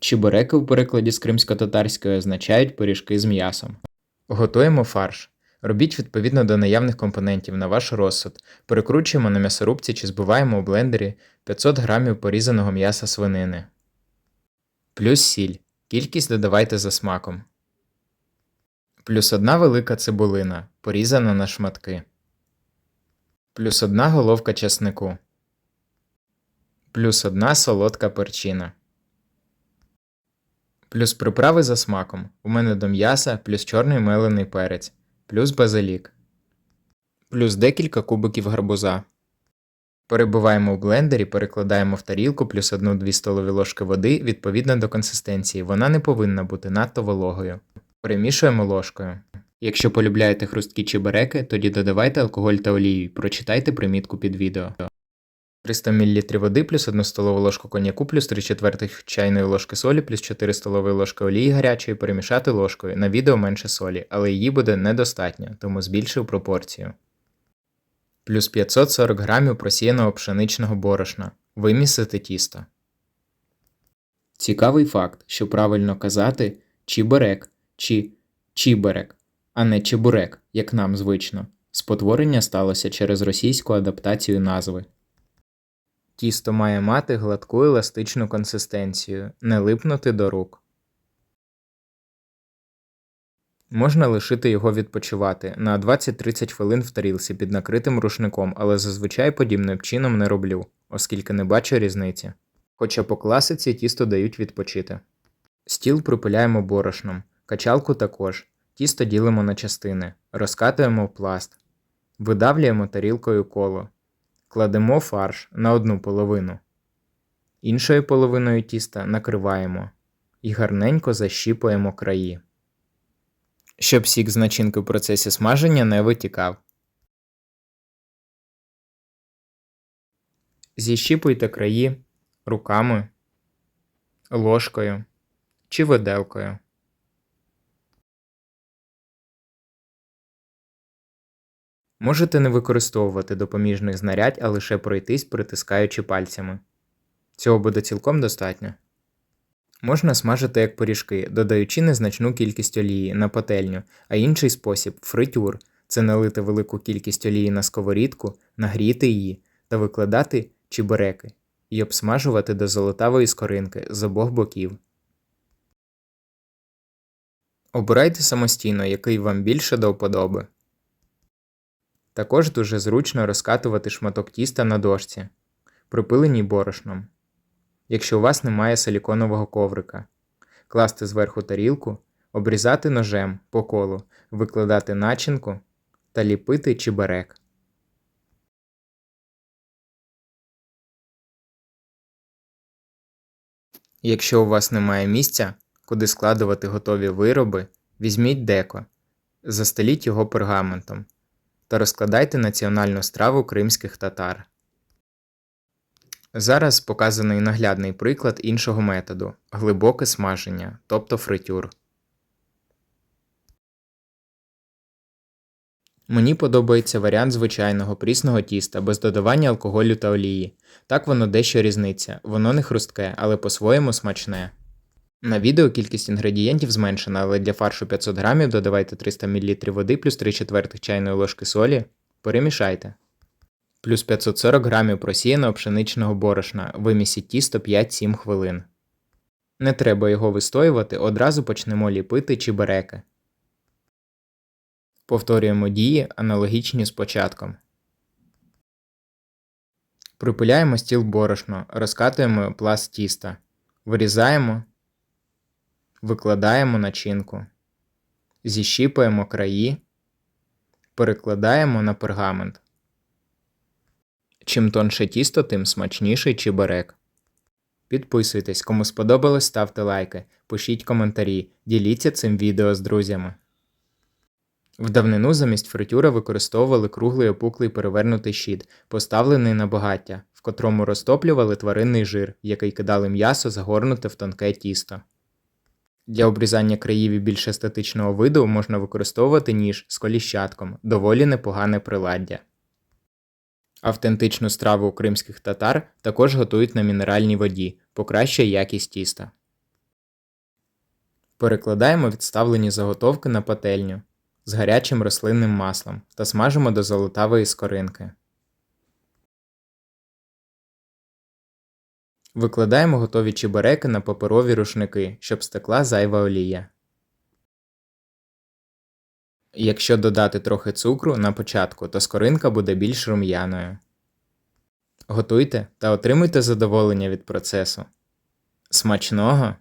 Чебуреки в перекладі з кримсько-татарської означають пиріжки з м'ясом. Готуємо фарш. Робіть відповідно до наявних компонентів на ваш розсуд. Перекручуємо на м'ясорубці чи збиваємо у блендері 500 г порізаного м'яса свинини. Плюс сіль. Кількість додавайте за смаком. Плюс одна велика цибулина, порізана на шматки. Плюс одна головка часнику. Плюс одна солодка перчина. Плюс приправи за смаком. У мене до м'яса, плюс чорний мелений перець, плюс базилік. Плюс декілька кубиків гарбуза. Перебиваємо в блендері, перекладаємо в тарілку плюс 1-2 столові ложки води відповідно до консистенції. Вона не повинна бути надто вологою. Перемішуємо ложкою. Якщо полюбляєте хрусткі чебуреки, тоді додавайте алкоголь та олію. Прочитайте примітку під відео. 300 мл води плюс 1 столову ложку коньяку плюс 3 четвертих чайної ложки солі плюс 4 столові ложки олії гарячої перемішати ложкою. На відео менше солі, але її буде недостатньо, тому збільшив пропорцію. Плюс 540 грамів просіяного пшеничного борошна. Вимісити тісто. Цікавий факт, що правильно казати чіберек чи чіберек, а не чебурек, як нам звично. Спотворення сталося через російську адаптацію назви. Тісто має мати гладку еластичну консистенцію, не липнути до рук. Можна лишити його відпочивати на 20-30 хвилин в тарілці під накритим рушником, але зазвичай подібним чином не роблю, оскільки не бачу різниці. Хоча по класиці тісто дають відпочити. Стіл припиляємо борошном, качалку також. Тісто ділимо на частини, розкатуємо в пласт, видавлюємо тарілкою коло, кладемо фарш на одну половину. Іншою половиною тіста накриваємо і гарненько защіпуємо краї. Щоб сік з начинки в процесі смаження не витікав. Зіщіпуйте краї руками, ложкою чи виделкою. Можете не використовувати допоміжних знарядь, а лише пройтись, притискаючи пальцями. Цього буде цілком достатньо. Можна смажити як пиріжки, додаючи незначну кількість олії на пательню, а інший спосіб фритюр це налити велику кількість олії на сковорідку, нагріти її та викладати чебуреки і обсмажувати до золотавої скоринки з обох боків. Обирайте самостійно, який вам більше до вподоби. Також дуже зручно розкатувати шматок тіста на дошці, припиленій борошном. Якщо у вас немає силіконового коврика, класти зверху тарілку, обрізати ножем по колу, викладати начинку та ліпити чебурек. Якщо у вас немає місця, куди складувати готові вироби, візьміть деко, застеліть його пергаментом та розкладайте національну страву кримських татар. Зараз показаний наглядний приклад іншого методу глибоке смаження, тобто фритюр. Мені подобається варіант звичайного прісного тіста без додавання алкоголю та олії. Так воно дещо різниця, воно не хрустке, але по-своєму смачне. На відео кількість інгредієнтів зменшена, але для фаршу 500 грамів додавайте 300 мл води плюс 3 четвертих чайної ложки солі. Перемішайте. Плюс 540 грамів просіяного пшеничного борошна. Вимісіть тісто 5-7 хвилин. Не треба його вистоювати, одразу почнемо ліпити чебуреки. Повторюємо дії, аналогічні з початком. Припиляємо стіл борошно, розкатуємо пласт тіста. Вирізаємо, викладаємо начинку. Зіщіпуємо краї, перекладаємо на пергамент. Чим тонше тісто, тим смачніший чебурек. Підписуйтесь, кому сподобалось, ставте лайки, пишіть коментарі, діліться цим відео з друзями. В давнину замість фритюра використовували круглий опуклий перевернутий щит, поставлений на багаття, в котрому розтоплювали тваринний жир, який кидали м'ясо, загорнуте в тонке тісто. Для обрізання країв і більш естетичного виду можна використовувати ніж з коліщатком, доволі непогане приладдя. Автентичну страву кримських татар також готують на мінеральній воді, покращує якість тіста. Перекладаємо відставлені заготовки на пательню з гарячим рослинним маслом та смажимо до золотавої скоринки. Викладаємо готові чебуреки на паперові рушники, щоб стекла зайва олія. Якщо додати трохи цукру на початку, то скоринка буде більш рум'яною. Готуйте та отримуйте задоволення від процесу. Смачного!